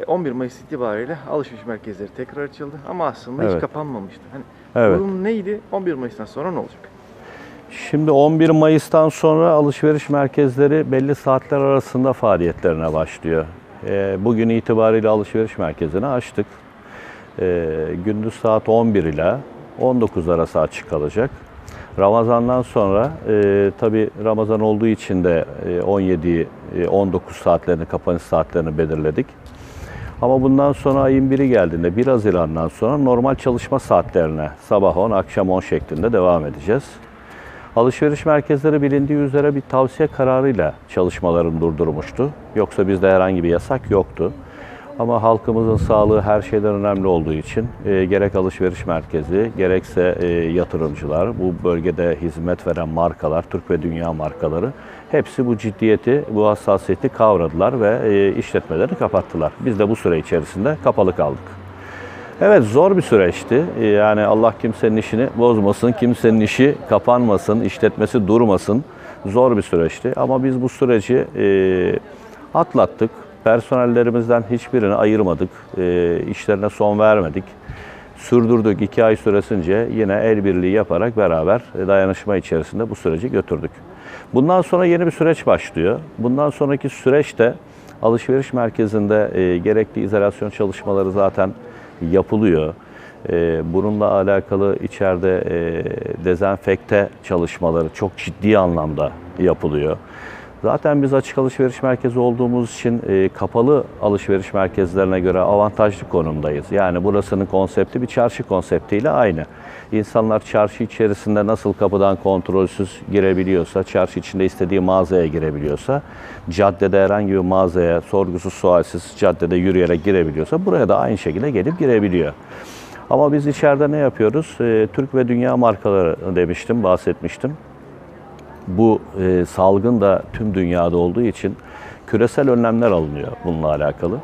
E, 11 Mayıs itibariyle alışveriş merkezleri tekrar açıldı ama aslında Evet. hiç kapanmamıştı. Hani Evet. durum neydi? 11 Mayıs'tan sonra ne olacak? Şimdi 11 Mayıs'tan sonra alışveriş merkezleri belli saatler arasında faaliyetlerine başlıyor. Ee, Bugün itibariyle alışveriş merkezini açtık. Ee, Gündüz saat 11 ile 19 arası açık kalacak. Ramazandan sonra e, tabi Ramazan olduğu için de e, 17 e, 19 saatlerini kapanış saatlerini belirledik. Ama bundan sonra ayın biri geldiğinde 1 Haziran'dan sonra normal çalışma saatlerine sabah 10 akşam 10 şeklinde devam edeceğiz. Alışveriş merkezleri bilindiği üzere bir tavsiye kararıyla çalışmalarını durdurmuştu. Yoksa bizde herhangi bir yasak yoktu. Ama halkımızın sağlığı her şeyden önemli olduğu için e, gerek alışveriş merkezi gerekse e, yatırımcılar, bu bölgede hizmet veren markalar, Türk ve dünya markaları hepsi bu ciddiyeti, bu hassasiyeti kavradılar ve e, işletmeleri kapattılar. Biz de bu süre içerisinde kapalı kaldık. Evet zor bir süreçti. Ee, Yani Allah kimsenin işini bozmasın, kimsenin işi kapanmasın, işletmesi durmasın. Zor bir süreçti ama biz bu süreci e, atlattık. Personellerimizden hiçbirini ayırmadık. E, işlerine son vermedik. Sürdürdük iki ay süresince yine el birliği yaparak beraber e, dayanışma içerisinde bu süreci götürdük. Bundan sonra yeni bir süreç başlıyor. Bundan sonraki süreçte alışveriş merkezinde e, gerekli izolasyon çalışmaları zaten yapılıyor. Bununla alakalı içeride dezenfekte çalışmaları çok ciddi anlamda yapılıyor. Zaten biz açık alışveriş merkezi olduğumuz için e, kapalı alışveriş merkezlerine göre avantajlı konumdayız. Yani burasının konsepti bir çarşı konseptiyle aynı. İnsanlar çarşı içerisinde nasıl kapıdan kontrolsüz girebiliyorsa, çarşı içinde istediği mağazaya girebiliyorsa, caddede herhangi bir mağazaya sorgusuz sualsiz caddede yürüyerek girebiliyorsa buraya da aynı şekilde gelip girebiliyor. Ama biz içeride ne yapıyoruz? E, Türk ve dünya markaları demiştim, bahsetmiştim bu e, salgın da tüm dünyada olduğu için küresel önlemler alınıyor bununla alakalı.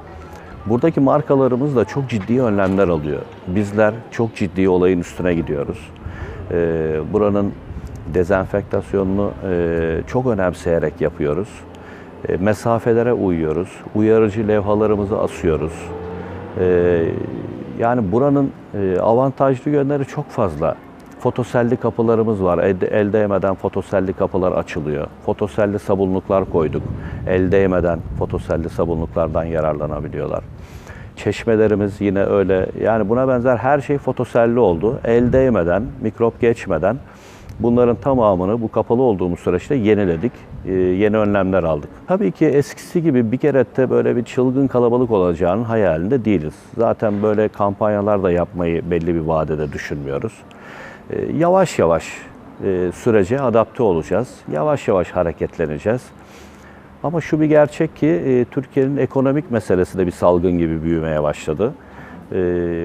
Buradaki markalarımız da çok ciddi önlemler alıyor. Bizler çok ciddi olayın üstüne gidiyoruz. E, buranın dezenfektasyonunu e, çok önemseyerek yapıyoruz. E, mesafelere uyuyoruz. Uyarıcı levhalarımızı asıyoruz. E, yani buranın e, avantajlı yönleri çok fazla. Fotoselli kapılarımız var. El, el değmeden fotoselli kapılar açılıyor. Fotoselli sabunluklar koyduk. El değmeden fotoselli sabunluklardan yararlanabiliyorlar. Çeşmelerimiz yine öyle. Yani buna benzer her şey fotoselli oldu. El değmeden, mikrop geçmeden bunların tamamını bu kapalı olduğumuz süreçte yeniledik. Ee, yeni önlemler aldık. Tabii ki eskisi gibi bir kerette böyle bir çılgın kalabalık olacağının hayalinde değiliz. Zaten böyle kampanyalar da yapmayı belli bir vadede düşünmüyoruz. Ee, yavaş yavaş e, sürece adapte olacağız. Yavaş yavaş hareketleneceğiz. Ama şu bir gerçek ki e, Türkiye'nin ekonomik meselesi de bir salgın gibi büyümeye başladı. E,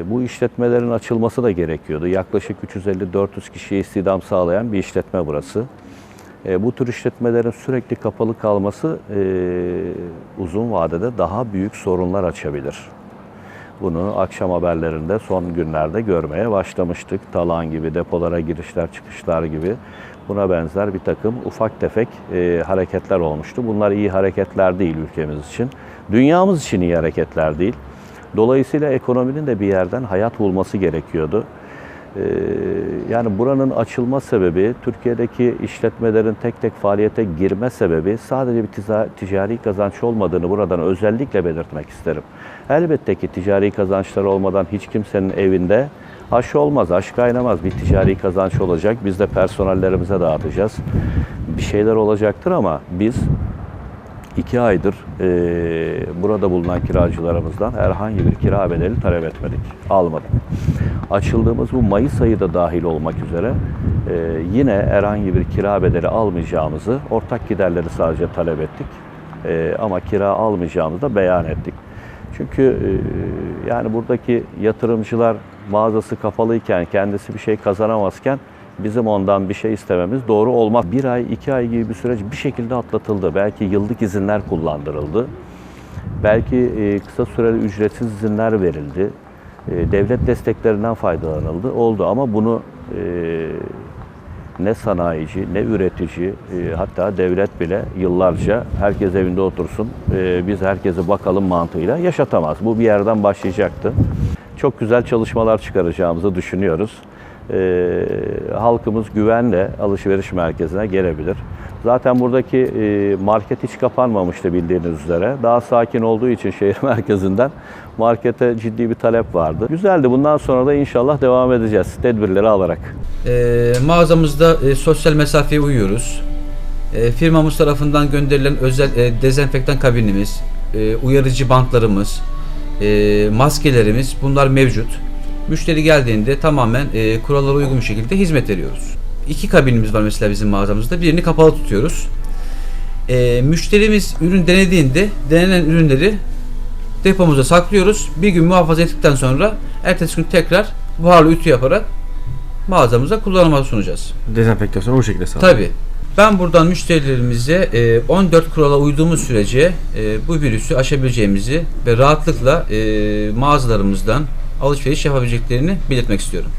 bu işletmelerin açılması da gerekiyordu. Yaklaşık 350-400 kişiye istihdam sağlayan bir işletme burası. Bu tür işletmelerin sürekli kapalı kalması uzun vadede daha büyük sorunlar açabilir. Bunu akşam haberlerinde son günlerde görmeye başlamıştık. Talan gibi, depolara girişler çıkışlar gibi buna benzer bir takım ufak tefek e, hareketler olmuştu. Bunlar iyi hareketler değil ülkemiz için. Dünyamız için iyi hareketler değil. Dolayısıyla ekonominin de bir yerden hayat bulması gerekiyordu. Ee, Yani buranın açılma sebebi, Türkiye'deki işletmelerin tek tek faaliyete girme sebebi sadece bir ticari kazanç olmadığını buradan özellikle belirtmek isterim. Elbette ki ticari kazançlar olmadan hiç kimsenin evinde aş olmaz, aş kaynamaz. Bir ticari kazanç olacak. Biz de personellerimize dağıtacağız. Bir şeyler olacaktır ama biz İki aydır eee, burada bulunan kiracılarımızdan herhangi bir kira bedeli talep etmedik, almadık. Açıldığımız bu Mayıs ayı da dahil olmak üzere eee, yine herhangi bir kira bedeli almayacağımızı, ortak giderleri sadece talep ettik. Eee, ama kira almayacağımızı da beyan ettik. Çünkü eee, yani buradaki yatırımcılar mağazası kapalıyken, kendisi bir şey kazanamazken bizim ondan bir şey istememiz doğru olmaz. Bir ay, iki ay gibi bir süreç bir şekilde atlatıldı. Belki yıllık izinler kullandırıldı. Belki e, kısa süreli ücretsiz izinler verildi. E, devlet desteklerinden faydalanıldı. Oldu ama bunu e, ne sanayici, ne üretici, e, hatta devlet bile yıllarca herkes evinde otursun, e, biz herkese bakalım mantığıyla yaşatamaz. Bu bir yerden başlayacaktı. Çok güzel çalışmalar çıkaracağımızı düşünüyoruz. Halkımız güvenle alışveriş merkezine gelebilir. Zaten buradaki e, market hiç kapanmamıştı bildiğiniz üzere. Daha sakin olduğu için şehir merkezinden markete ciddi bir talep vardı. Güzeldi. Bundan sonra da inşallah devam edeceğiz tedbirleri alarak. E, mağazamızda e, sosyal mesafeye uyuyoruz. E, firmamız tarafından gönderilen özel e, dezenfektan kabinimiz, e, uyarıcı bantlarımız, e, maskelerimiz bunlar mevcut. Müşteri geldiğinde tamamen e, kurallara uygun bir şekilde hizmet veriyoruz. İki kabinimiz var mesela bizim mağazamızda. Birini kapalı tutuyoruz. E, müşterimiz ürün denediğinde denenen ürünleri depomuza saklıyoruz. Bir gün muhafaza ettikten sonra ertesi gün tekrar buharlı ütü yaparak mağazamıza kullanıma sunacağız. Dezenfektasyon o şekilde sağlanıyor. Tabii. Ben buradan müşterilerimize e, 14 kurala uyduğumuz sürece e, bu virüsü aşabileceğimizi ve rahatlıkla e, mağazalarımızdan alışveriş yapabileceklerini belirtmek istiyorum.